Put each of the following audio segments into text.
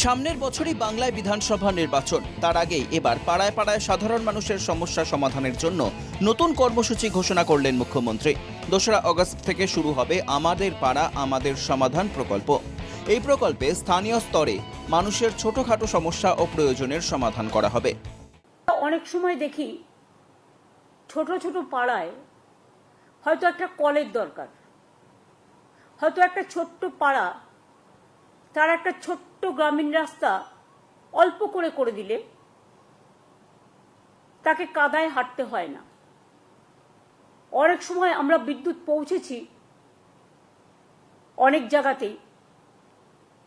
সামনের বছরই বাংলায় বিধানসভা নির্বাচন। তার আগেই এবার পাড়ায় পাড়ায় সাধারণ মানুষের সমস্যা সমাধানের জন্য নতুন কর্মসূচি ঘোষণা করলেন মুখ্যমন্ত্রী। দোসরা অগস্ট থেকে শুরু হবে আমাদের পাড়া, আমাদের সমাধান প্রকল্প। এই প্রকল্পে স্থানীয় স্তরে মানুষের ছোটখাটো সমস্যা ও প্রয়োজনের সমাধান করা হবে। অনেক সময় দেখি ছোট ছোট পাড়ায় হয়তো একটা কলের দরকার, হয়তো একটা ছোট্ট পাড়া তার একটা ছোট্ট গ্রামীণ রাস্তা অল্প করে করে দিলে তাকে কাদায় হাঁটতে হয় না। অনেক সময় আমরা বিদ্যুৎ পৌঁছেছি অনেক জায়গাতেই,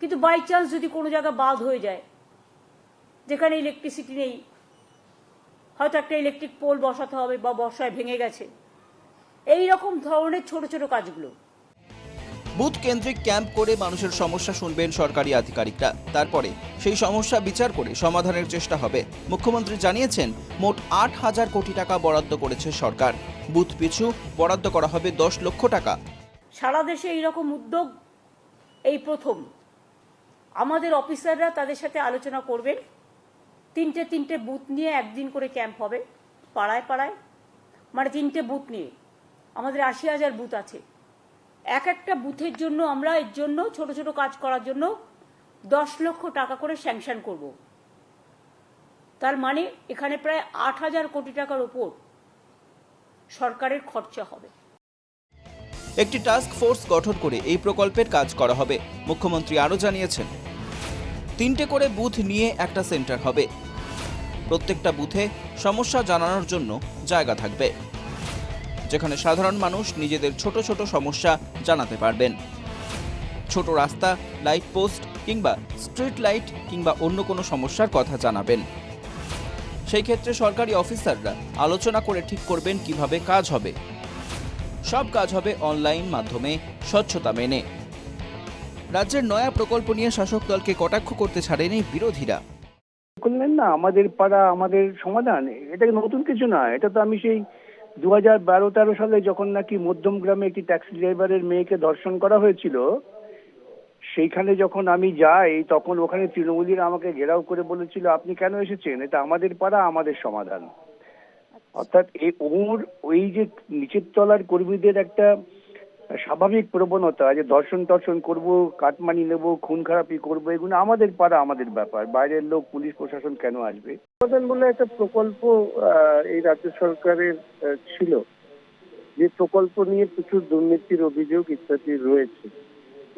কিন্তু বাই চান্স যদি কোনো জায়গা বাদ হয়ে যায়, যেখানে ইলেকট্রিসিটি নেই, হয়তো একটা ইলেকট্রিক পোল বসাতে হবে বা বর্ষায় ভেঙে গেছে এই রকম ধরনের ছোট ছোট কাজগুলো বুথ কেন্দ্রিক ক্যাম্প করে মানুষের সমস্যা শুনবেন সরকারি আধিকারিকরা। তারপরে সেই সমস্যা বিচার করে সমাধানের চেষ্টা হবে। মুখ্যমন্ত্রী জানিয়েছেন, মোট আট হাজার কোটি টাকা বরাদ্দ করেছে সরকার। বুথ পিছু বরাদ্দ করা হবে দশ লক্ষ টাকা। সারা দেশে এইরকম উদ্যোগ এই প্রথম। আমাদের অফিসাররা তাদের সাথে আলোচনা করবেন। তিনটে তিনটে বুথ নিয়ে একদিন করে ক্যাম্প হবে, পাড়ায় পাড়ায়। মানে তিনটে বুথ নিয়ে। আমাদের আশি হাজার বুথ আছে। এক একটা বুথের জন্য আমরা এর জন্য ছোট ছোট কাজ করার জন্য দশ লক্ষ টাকা করে স্যাংশন করব। তার মানে এখানে প্রায় আট হাজার কোটি টাকার ওপর সরকারের খরচা হবে। একটি টাস্ক ফোর্স গঠন করে এই প্রকল্পের কাজ করা হবে, মুখ্যমন্ত্রী আরও জানিয়েছেন। তিনটে করে বুথ নিয়ে একটা সেন্টার হবে। প্রত্যেকটা বুথে সমস্যা জানানোর জন্য জায়গা থাকবে। যেখানে সাধারণ মানুষ নিজেদের ছোট ছোট সমস্যা জানাতে পারবেন। ছোট রাস্তা লাইট পোস্ট কিংবা স্ট্রিট লাইট কিংবা অন্য কোনো সমস্যার কথা জানাবেন। সেই ক্ষেত্রে সরকারি অফিসাররা আলোচনা করে ঠিক করবেন কীভাবে কাজ হবে। সব কাজ হবে অনলাইন মাধ্যমে, স্বচ্ছতা মেনে। রাজ্যের নয়া প্রকল্প নিয়ে শাসক দলকে কটাক্ষ করতে ছাড়েনি বিরোধীরা। করলেন না, আমাদের পাড়া, আমাদের সমাধান, এটা নতুন কিছু না, এটা তো আমি সেই দু হাজার বারো তেরো সালে যখন নাকি মধ্যম গ্রামে একটি ট্যাক্সি ড্রাইভারের মেয়েকে ধর্ষণ করা হয়েছিল সেইখানে যখন আমি যাই তখন ওখানে তৃণমূলীরা আমাকে ঘেরাও করে বলেছিল আপনি কেন এসেছেন? এটা আমাদের পাড়া আমাদের সমাধান। অর্থাৎ এই ওর ওই যে নিচের তলার কর্মীদের একটা স্বাভাবিক প্রবণতা যে দর্শন টর্শন করব, কাটমানি নেব, খুন খারাপি করব, এগুলো আমাদের পাড়া আমাদের ব্যাপার। বাইরের লোক, পুলিশ প্রশাসন কেন আসবে? বলে একটা প্রকল্প এই রাজ্য সরকারের ছিল। যে প্রকল্প নিয়ে প্রচুর দুর্নীতির অভিযোগ ইত্যাদি রয়েছে।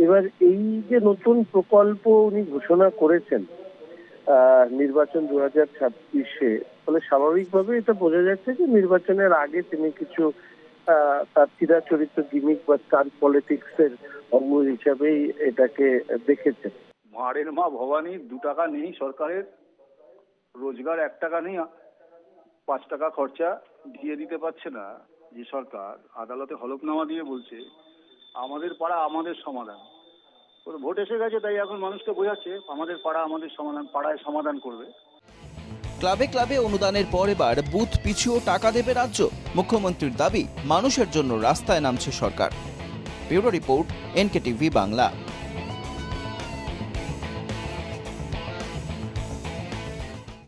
এবার এই যে নতুন প্রকল্প উনি ঘোষণা করেছেন নির্বাচন দু হাজার ছাব্বিশে, ফলে স্বাভাবিকভাবে এটা বোঝা যাচ্ছে যে নির্বাচনের আগে তিনি কিছু আহ, তার চিরাচরিত গিমিক বা স্টার পলিটিক্স এর অঙ্গ হিসাবেই এটাকে দেখেছেন। ভাঁড়ের মা ভবানী দু টাকা নেই সরকারের রোজগার এক টাকা নেই পাঁচ টাকা খরচা দিয়ে দিতে পারছে না যে সরকার। আদালতে হলফনামা দিয়ে বলছে আমাদের পাড়া আমাদের সমাধান। ভোট এসে গেছে তাই এখন মানুষকে বোঝাচ্ছে আমাদের পাড়া আমাদের সমাধান পাড়ায় সমাধান করবে। ক্লাবে ক্লাবে অনুদানের পর এবার বুথ পিছুও টাকা দেবে রাজ্য। মুখ্যমন্ত্রীর দাবি, মানুষের জন্য রাস্তায় নামছে সরকার। Bureau report, NKTV Bangla.